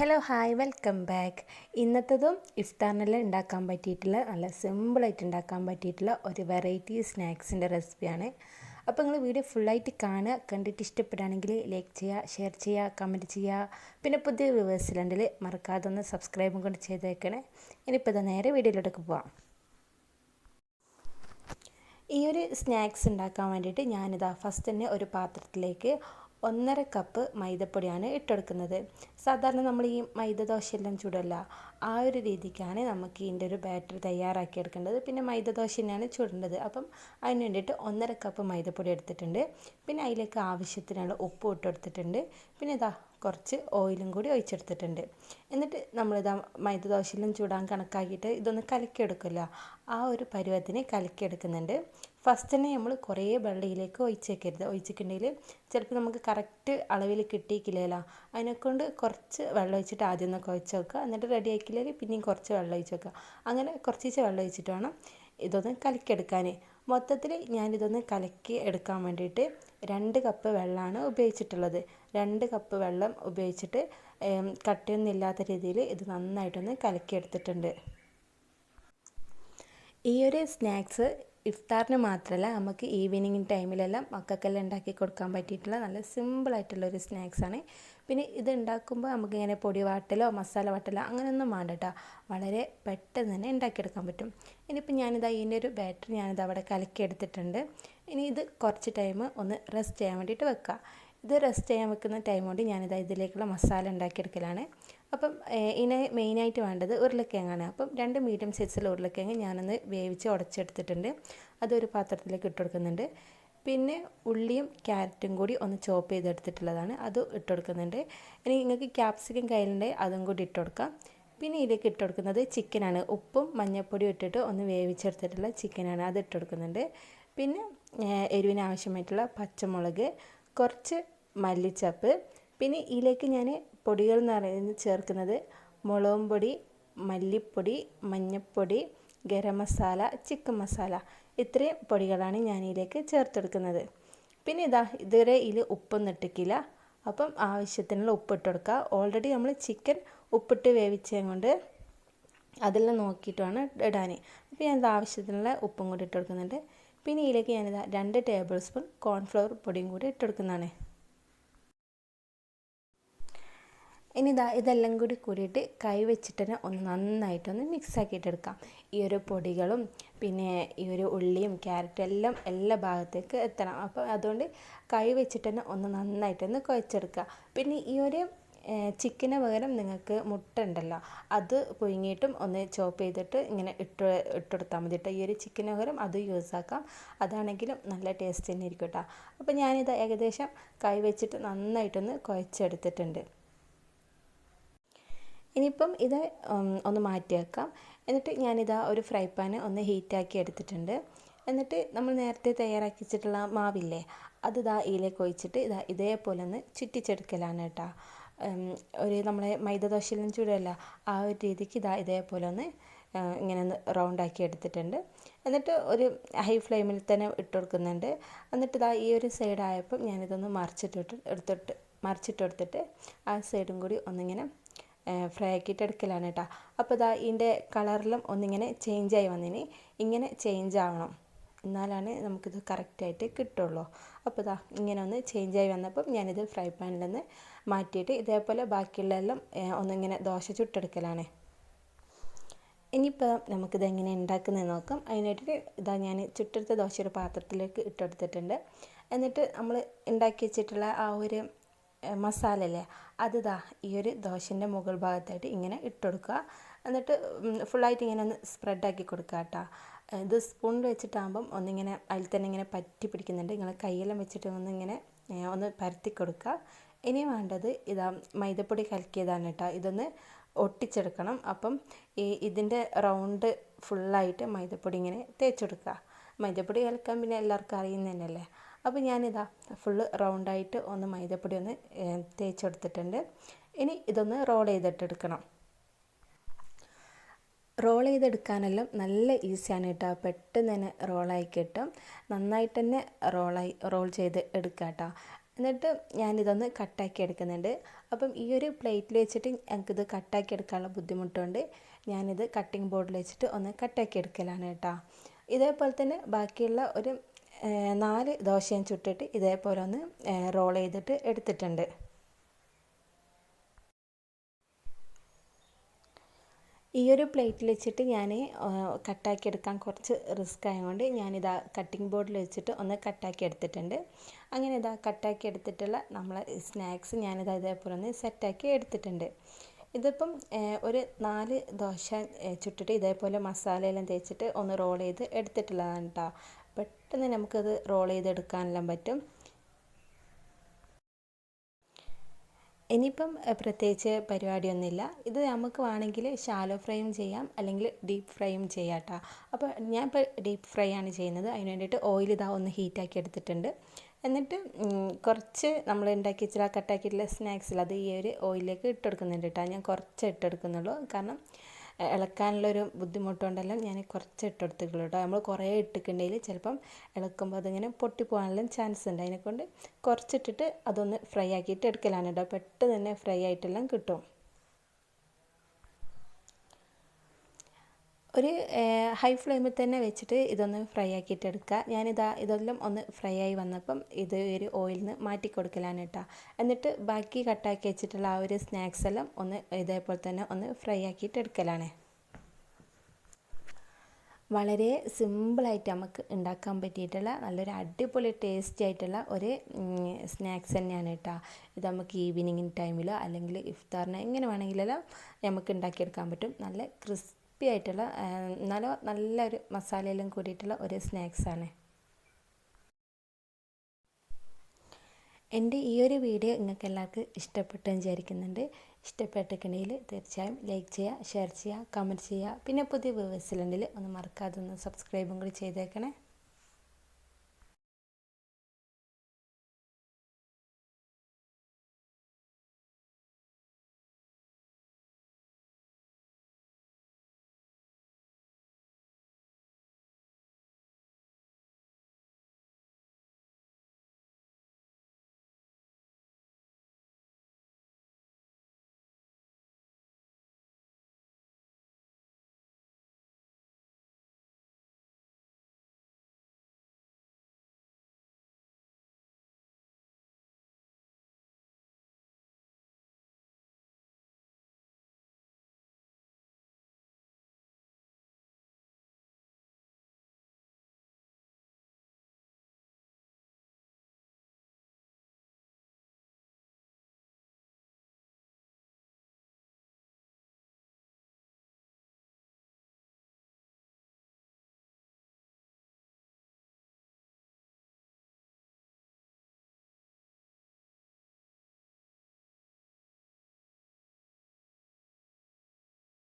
Hello hi welcome back ഇന്നത്തതും ഇഫ്താറിനെല്ലാം ഉണ്ടാക്കാൻ പറ്റിയിട്ടുള്ള നല്ല സിമ്പിളായിട്ട് ഉണ്ടാക്കാൻ പറ്റിയിട്ടുള്ള ഒരു വെറൈറ്റി സ്നാക്സിന്റെ റെസിപ്പിയാണ് അപ്പോൾ നിങ്ങൾ വീഡിയോ ഫുള്ളായിട്ട് കാണുക കണ്ടിട്ട് ഇഷ്ടപ്പെടുകയാണെങ്കിൽ ലൈക്ക് ചെയ്യുക ഷെയർ ചെയ്യുക കമന്റ് ചെയ്യുക. പിന്നെ പുതിയ വ്യൂവേഴ്സിലുണ്ടെങ്കിൽ മറക്കാതെ ഒന്ന് സബ്സ്ക്രൈബും കൊണ്ട് ചെയ്തേക്കണേ. ഇനിയിപ്പോൾ ഇതാ നേരെ വീഡിയോയിലോട്ടൊക്കെ പോവാം. ഈ ഒരു സ്നാക്സ് ഉണ്ടാക്കാൻ വേണ്ടിയിട്ട് ഞാനിതാ ഫസ്റ്റ് തന്നെ ഒരു പാത്രത്തിലേക്ക് ഒന്നര കപ്പ് മൈദപ്പൊടിയാണ് ഇട്ടെടുക്കുന്നത്. സാധാരണ നമ്മൾ ഈ മൈദ ദോശയെല്ലാം ചുടല്ല. ആ ഒരു രീതിക്കാണ് നമുക്ക് ഇതിന്റെ ഒരു ബാറ്റർ തയ്യാറാക്കി എടുക്കേണ്ടത്. പിന്നെ മൈദ ദോശ തന്നെയാണ് ചുടേണ്ടത്. അപ്പം അതിന് വേണ്ടിയിട്ട് ഒന്നര കപ്പ് മൈദപ്പൊടി എടുത്തിട്ടുണ്ട്. പിന്നെ അതിലേക്ക് ആവശ്യത്തിനുള്ള ഉപ്പ് ഇട്ടെടുത്തിട്ടുണ്ട് പിന്നെ ഇതാ കുറച്ച് ഓയിലും കൂടി ഒഴിച്ചെടുത്തിട്ടുണ്ട്. എന്നിട്ട് നമ്മളിതാ മൈദ ദോശയിലും ചൂടാൻ കണക്കാക്കിയിട്ട് ഇതൊന്ന് കലക്കിയെടുക്കില്ല ആ ഒരു പരുവത്തിന് കലക്കിയെടുക്കുന്നുണ്ട്. ഫസ്റ്റ് തന്നെ നമ്മൾ കുറേ വെള്ളയിലേക്ക് ഒഴിച്ചേക്കരുത്. ഒഴിച്ചിട്ടുണ്ടെങ്കിൽ ചിലപ്പോൾ നമുക്ക് കറക്റ്റ് അളവിൽ കിട്ടിയിക്കില്ലല്ലോ അതിനെക്കൊണ്ട് കുറച്ച് വെള്ളം ഒഴിച്ചിട്ട് ആദ്യം ഒന്ന് കുഴച്ച് വെക്കുക. എന്നിട്ട് റെഡി ആക്കിയില്ലെങ്കിൽ പിന്നെയും കുറച്ച് വെള്ളം ഒഴിച്ച് വെക്കുക. അങ്ങനെ കുറച്ച് വെള്ളം ഒഴിച്ചിട്ട് വേണം ഇതൊന്ന് കലക്കിയെടുക്കാൻ മൊത്തത്തിൽ ഞാനിതൊന്ന് കലക്കി എടുക്കാൻ വേണ്ടിയിട്ട് രണ്ട് കപ്പ് വെള്ളമാണ് ഉപയോഗിച്ചിട്ടുള്ളത്. രണ്ട് കപ്പ് വെള്ളം ഉപയോഗിച്ചിട്ട് കട്ടയൊന്നും ഇല്ലാത്ത രീതിയിൽ ഇത് നന്നായിട്ടൊന്ന് കലക്കിയെടുത്തിട്ടുണ്ട്. ഈ ഒരു സ്നാക്സ് ഇഫ്താറിന് മാത്രമല്ല നമുക്ക് ഈവനിങ് ടൈമിലെല്ലാം മക്കൾക്കെല്ലാം ഉണ്ടാക്കി കൊടുക്കാൻ പറ്റിയിട്ടുള്ള നല്ല സിമ്പിളായിട്ടുള്ള ഒരു സ്നാക്സാണ് പിന്നെ ഇത് ഉണ്ടാക്കുമ്പോൾ നമുക്ക് ഇങ്ങനെ പൊടി വാട്ടലോ മസാല വാട്ടലോ അങ്ങനെയൊന്നും വേണ്ട കേട്ടോ വളരെ പെട്ടെന്ന് തന്നെ ഉണ്ടാക്കിയെടുക്കാൻ പറ്റും. ഇനിയിപ്പോൾ ഞാനിത് അതിന്റെ ഒരു ബാറ്റർ ഞാനിത് അവിടെ കലക്കി എടുത്തിട്ടുണ്ട് ഇനി ഇത് കുറച്ച് ടൈം ഒന്ന് റെസ്റ്റ് ചെയ്യാൻ വേണ്ടിയിട്ട് വെക്കുക. ഇത് റെസ്റ്റ് ചെയ്യാൻ വെക്കുന്ന ടൈം കൊണ്ട് ഞാനിത് ഇതിലേക്കുള്ള മസാല ഉണ്ടാക്കിയെടുക്കലാണ്. അപ്പം ഇതിന് മെയിനായിട്ട് വേണ്ടത് ഉരുളക്കിഴങ്ങാണ്. അപ്പം രണ്ട് മീഡിയം സൈസിലുള്ള ഉരുളക്കിഴങ്ങ് ഞാനൊന്ന് വേവിച്ച് ഉടച്ചെടുത്തിട്ടുണ്ട്. അതൊരു പാത്രത്തിലേക്ക് ഇട്ട് കൊടുക്കുന്നുണ്ട്. പിന്നെ ഉള്ളിയും ക്യാരറ്റും കൂടി ഒന്ന് ചോപ്പ് ചെയ്തെടുത്തിട്ടുള്ളതാണ്. അത് ഇട്ട് കൊടുക്കുന്നുണ്ട്. ഇനി നിങ്ങൾക്ക് ക്യാപ്സിക്കം കയ്യിലുണ്ടെങ്കിൽ അതും കൂടി ഇട്ട് കൊടുക്കാം. പിന്നെ ഇതിലേക്ക് ഇട്ട് കൊടുക്കുന്നത് ചിക്കനാണ് ഉപ്പും മഞ്ഞൾപ്പൊടിയും ഇട്ടിട്ട് ഒന്ന് വേവിച്ചെടുത്തിട്ടുള്ള ചിക്കനാണ് അത് ഇട്ട് കൊടുക്കുന്നുണ്ട്. പിന്നെ എരിവിന് ആവശ്യമായിട്ടുള്ള പച്ചമുളക് കുറച്ച് മല്ലിച്ചപ്പ്. പിന്നെ ഇതിലേക്ക് ഞാൻ പൊടികൾ എന്ന് പറയുന്നത് ചേർക്കുന്നത് മുളകും പൊടി മല്ലിപ്പൊടി മഞ്ഞൾപ്പൊടി ഗരം മസാല ചിക്കൻ മസാല ഇത്രയും പൊടികളാണ് ഞാനിതിലേക്ക് ചേർത്തെടുക്കുന്നത്. പിന്നെ ഇതാ ഇതുവരെ ഇതിൽ ഉപ്പൊന്നും ഇട്ടിക്കില്ല അപ്പം ആവശ്യത്തിനുള്ള ഉപ്പിട്ട് കൊടുക്കുക. ഓൾറെഡി നമ്മൾ ചിക്കൻ ഉപ്പിട്ട് വേവിച്ചത് കൊണ്ട് അതെല്ലാം നോക്കിയിട്ടാണ് ഇടാൻ അപ്പോൾ ഞാനിത് ആവശ്യത്തിനുള്ള ഉപ്പും കൂടി ഇട്ട് കൊടുക്കുന്നുണ്ട്. പിന്നെ ഇതിലേക്ക് ഞാനിതാ രണ്ട് ടേബിൾ സ്പൂൺ കോൺഫ്ലവർ പൊടിയും കൂടി ഇട്ട് കൊടുക്കുന്നതാണ്. ഇനി ഇതാ ഇതെല്ലാം കൂടി കൂടിയിട്ട് കൈ വെച്ചിട്ട് തന്നെ ഒന്ന് നന്നായിട്ടൊന്ന് മിക്സാക്കിയിട്ടെടുക്കാം. ഈ ഒരു പൊടികളും പിന്നെ ഈ ഒരു ഉള്ളിയും ക്യാരറ്റും എല്ലാം എല്ലാ ഭാഗത്തേക്ക് എത്തണം. അപ്പോൾ അതുകൊണ്ട് കൈ വെച്ചിട്ട് തന്നെ ഒന്ന് നന്നായിട്ടൊന്ന് കുഴച്ചെടുക്കുക. പിന്നെ ഈ ഒരു ചിക്കന് പകരം നിങ്ങൾക്ക് മുട്ട ഉണ്ടല്ലോ അത് പുഴുങ്ങിയിട്ടും ഒന്ന് ചോപ്പ് ചെയ്തിട്ട് ഇങ്ങനെ ഇട്ട് ഇട്ടെടുത്താൽ മതി കേട്ടോ ഈ ഒരു ചിക്കന് പകരം അത് യൂസ് ആക്കാം. അതാണെങ്കിലും നല്ല ടേസ്റ്റ് തന്നെ ഇരിക്കും കേട്ടോ അപ്പോൾ ഞാനിത് ഏകദേശം കൈ വെച്ചിട്ട് നന്നായിട്ടൊന്ന് കുഴച്ചെടുത്തിട്ടുണ്ട്. ഇനിയിപ്പം ഇത് ഒന്ന് മാറ്റി വെക്കാം എന്നിട്ട് ഞാനിതാ ഒരു ഫ്രൈ പാൻ ഒന്ന് ഹീറ്റാക്കി എടുത്തിട്ടുണ്ട്. എന്നിട്ട് നമ്മൾ നേരത്തെ തയ്യാറാക്കി വെച്ചിട്ടുള്ള മാവില്ലേ അത് ഇതാ ഇതിലേക്ക് ഒഴിച്ചിട്ട് ഇതാ ഇതേപോലെ ഒന്ന് ചുറ്റിച്ചെടുക്കലാണ് കേട്ടോ. ഒരു നമ്മളെ മൈദ ദോശയിലും ചൂടല്ല ആ ഒരു രീതിക്ക് ഇതാ ഇതേപോലെ ഒന്ന് ഇങ്ങനെ ഒന്ന് റൗണ്ടാക്കി എടുത്തിട്ടുണ്ട്. എന്നിട്ട് ഒരു ഹൈ ഫ്ലെയിമിൽ തന്നെ ഇട്ട് കൊടുക്കുന്നുണ്ട്. എന്നിട്ട് ഇതാ ഈ ഒരു സൈഡായപ്പം ഞാനിതൊന്ന് മറിച്ചിട്ട് എടുത്തിട്ട് മറിച്ചിട്ട് എടുത്തിട്ട് ആ സൈഡും കൂടി ഒന്നിങ്ങനെ ഫ്രൈ ആക്കിയിട്ട് എടുക്കലാണ് കേട്ടോ അപ്പോൾ ഇതാ ഇതിന്റെ കളറിലും ഒന്നിങ്ങനെ ചേഞ്ച് ആയി വന്നിന്. ഇങ്ങനെ ചേഞ്ച് ആവണം. എന്നാലാണ് നമുക്കിത് കറക്റ്റായിട്ട് കിട്ടുള്ളൂ. അപ്പോൾ ഇതാ ഇങ്ങനെ ഒന്ന് ചേഞ്ച് ആയി വന്നപ്പം ഞാനിത് ഫ്രൈ പാനിൽ നിന്ന് മാറ്റിയിട്ട് ഇതേപോലെ ബാക്കിയുള്ളതെല്ലാം ഒന്നിങ്ങനെ ദോശ ചുട്ടെടുക്കലാണ്. ഇനിയിപ്പോൾ നമുക്കിത് എങ്ങനെ ഉണ്ടാക്കുന്നത് നോക്കാം. അതിനായിട്ട് ഇതാ ഞാൻ ചുട്ടെടുത്ത ദോശ ഒരു പാത്രത്തിലേക്ക് ഇട്ടെടുത്തിട്ടുണ്ട് എന്നിട്ട് നമ്മൾ ഉണ്ടാക്കി വെച്ചിട്ടുള്ള ആ ഒരു മസാല അല്ലേ അത് ഇതാ ഈ ഒരു ദോശന്റെ മുകൾ ഭാഗത്തായിട്ട് ഇങ്ങനെ ഇട്ട് കൊടുക്കുക എന്നിട്ട് ഫുള്ളായിട്ട് ഇങ്ങനെ ഒന്ന് സ്പ്രെഡാക്കി കൊടുക്കുക കേട്ടോ. ഇത് സ്പൂണിൽ വെച്ചിട്ടാകുമ്പം ഒന്നിങ്ങനെ അതിൽ തന്നെ ഇങ്ങനെ പറ്റി പിടിക്കുന്നുണ്ട്. നിങ്ങൾ കയ്യെല്ലാം വെച്ചിട്ട് ഒന്നിങ്ങനെ ഒന്ന് പരത്തി കൊടുക്കുക. ഇനി വേണ്ടത് ഇതാ മൈദപ്പൊടി കലക്കിയതാണ് കേട്ടോ. ഇതൊന്ന് ഒട്ടിച്ചെടുക്കണം. അപ്പം ഈ ഇതിന്റെ റൗണ്ട് ഫുള്ളായിട്ട് മൈദപ്പൊടി ഇങ്ങനെ തേച്ചെടുക്കുക. മൈദപ്പൊടി കലക്കാൻ പിന്നെ എല്ലാവർക്കും അറിയുന്നത് തന്നെയല്ലേ അപ്പോൾ ഞാനിതാ ഫുള്ള് റൗണ്ടായിട്ട് ഒന്ന് മൈദപ്പൊടി ഒന്ന് തേച്ചെടുത്തിട്ടുണ്ട്. ഇനി ഇതൊന്ന് റോൾ ചെയ്തിട്ടെടുക്കണം. റോൾ ചെയ്തെടുക്കാനെല്ലാം നല്ല ഈസിയാണ് കേട്ടോ. പെട്ടെന്ന് തന്നെ റോളായി കിട്ടും. നന്നായിട്ട് തന്നെ റോളായി റോൾ ചെയ്ത് എടുക്കുക കേട്ടോ എന്നിട്ട് ഞാനിതൊന്ന് കട്ടാക്കി എടുക്കുന്നുണ്ട്. അപ്പം ഈ ഒരു പ്ലേറ്റിൽ വെച്ചിട്ട് എനിക്കിത് കട്ടാക്കി എടുക്കാനുള്ള ബുദ്ധിമുട്ടുണ്ട്. ഞാനിത് കട്ടിംഗ് ബോർഡിൽ വെച്ചിട്ട് ഒന്ന് കട്ടാക്കി എടുക്കലാണ് കേട്ടോ. ഇതേപോലെ തന്നെ ബാക്കിയുള്ള ഒരു നാല് ദോശയും ചുട്ടിട്ട് ഇതേപോലെ ഒന്ന് റോൾ ചെയ്തിട്ട് എടുത്തിട്ടുണ്ട്. ഈ ഒരു പ്ലേറ്റിൽ വെച്ചിട്ട് ഞാൻ കട്ടാക്കി എടുക്കാൻ കുറച്ച് റിസ്ക് ആയതുകൊണ്ട് ഞാനിതാ കട്ടിംഗ് ബോർഡിൽ വെച്ചിട്ട് ഒന്ന് കട്ടാക്കി എടുത്തിട്ടുണ്ട്. അങ്ങനെ ഇതാ കട്ടാക്കി എടുത്തിട്ടുള്ള നമ്മളെ സ്നാക്സ് ഞാനിതാ ഇതേപോലെ ഒന്ന് സെറ്റാക്കി എടുത്തിട്ടുണ്ട്. ഇതിപ്പം ഒരു നാല് ദോശ ചുട്ടിട്ട് ഇതേപോലെ മസാലയെല്ലാം തേച്ചിട്ട് ഒന്ന് റോൾ ചെയ്ത് എടുത്തിട്ടുള്ളതാണ് കേട്ടോ പെട്ടെന്ന് നമുക്കത് റോൾ ചെയ്തെടുക്കാനെല്ലാം പറ്റും. ഇനിയിപ്പം പ്രത്യേകിച്ച് പരിപാടിയൊന്നുമില്ല. ഇത് നമുക്ക് വേണമെങ്കിൽ ഷാലോ ഫ്രൈയും ചെയ്യാം അല്ലെങ്കിൽ ഡീപ്പ് ഫ്രൈയും ചെയ്യാം കേട്ടോ അപ്പോൾ ഞാൻ ഇപ്പോൾ ഡീപ്പ് ഫ്രൈ ആണ് ചെയ്യുന്നത്. അതിന് വേണ്ടിയിട്ട് ഓയിൽ ഇതാ ഒന്ന് ഹീറ്റാക്കി എടുത്തിട്ടുണ്ട്. എന്നിട്ട് കുറച്ച് നമ്മൾ ഉണ്ടാക്കി ഇച്ചിരി കട്ടാക്കിയിട്ടുള്ള സ്നാക്സിൽ അത് ഈ ഒരു ഓയിലേക്ക് ഇട്ടെടുക്കുന്നുണ്ട് കേട്ടോ ഞാൻ കുറച്ച് ഇട്ടെടുക്കുന്നുള്ളൂ കാരണം ഇളക്കാനുള്ളൊരു ബുദ്ധിമുട്ടുകൊണ്ടെല്ലാം ഞാൻ കുറച്ച് ഇട്ടെടുത്തിട്ടുള്ളൂ കേട്ടോ നമ്മൾ കുറേ ഇട്ടിട്ടുണ്ടെങ്കിൽ ചിലപ്പം ഇളക്കുമ്പോൾ അതിങ്ങനെ പൊട്ടിപ്പോകാനുള്ള ചാൻസ് ഉണ്ട്. അതിനെക്കൊണ്ട് കുറച്ചിട്ടിട്ട് അതൊന്ന് ഫ്രൈ ആക്കിയിട്ട് എടുക്കലാണ് കേട്ടോ പെട്ടെന്ന് തന്നെ ഫ്രൈ ആയിട്ടെല്ലാം കിട്ടും. ഒരു ഹൈ ഫ്ലെയിമിൽ തന്നെ വെച്ചിട്ട് ഇതൊന്ന് ഫ്രൈ ആക്കിയിട്ട് എടുക്കുക. ഞാനിതാ ഇതെല്ലാം ഒന്ന് ഫ്രൈ ആയി വന്നപ്പം ഇത് ഒരു ഓയിലിൽ നിന്ന് മാറ്റി കൊടുക്കലാണ് കേട്ടോ. എന്നിട്ട് ബാക്കി കട്ടാക്കി വെച്ചിട്ടുള്ള ആ ഒരു സ്നാക്സ് എല്ലാം ഒന്ന് ഇതേപോലെ തന്നെ ഒന്ന് ഫ്രൈ ആക്കിയിട്ട് എടുക്കലാണ്. വളരെ സിമ്പിളായിട്ട് നമുക്ക് ഉണ്ടാക്കാൻ പറ്റിയിട്ടുള്ള നല്ലൊരു അടിപൊളി ടേസ്റ്റി ആയിട്ടുള്ള ഒരു സ്നാക്സ് തന്നെയാണ് കേട്ടോ. ഇത് നമുക്ക് ഈവനിങ് ടൈമിലോ അല്ലെങ്കിൽ ഇഫ്താറിനോ എങ്ങനെ വേണമെങ്കിലെല്ലാം നമുക്ക് ഉണ്ടാക്കിയെടുക്കാൻ പറ്റും. നല്ല ക്രിസ്പി ക്രിസ്പി ആയിട്ടുള്ള എന്നാലും നല്ലൊരു മസാലയെല്ലാം കൂടിയിട്ടുള്ള ഒരു സ്നാക്സാണ്. എന്റെ ഈ ഒരു വീഡിയോ നിങ്ങൾക്ക് എല്ലാവർക്കും ഇഷ്ടപ്പെട്ടു വിചാരിക്കുന്നുണ്ട്. ഇഷ്ടപ്പെട്ടിട്ടുണ്ടെങ്കിൽ തീർച്ചയായും ലൈക്ക് ചെയ്യുക ഷെയർ ചെയ്യുക കമന്റ് ചെയ്യുക. പിന്നെ പുതിയ വ്യൂവേഴ്സിലുണ്ടെങ്കിൽ ഒന്ന് മറക്കാതെ ഒന്ന് സബ്സ്ക്രൈബും കൂടി ചെയ്തേക്കണേ.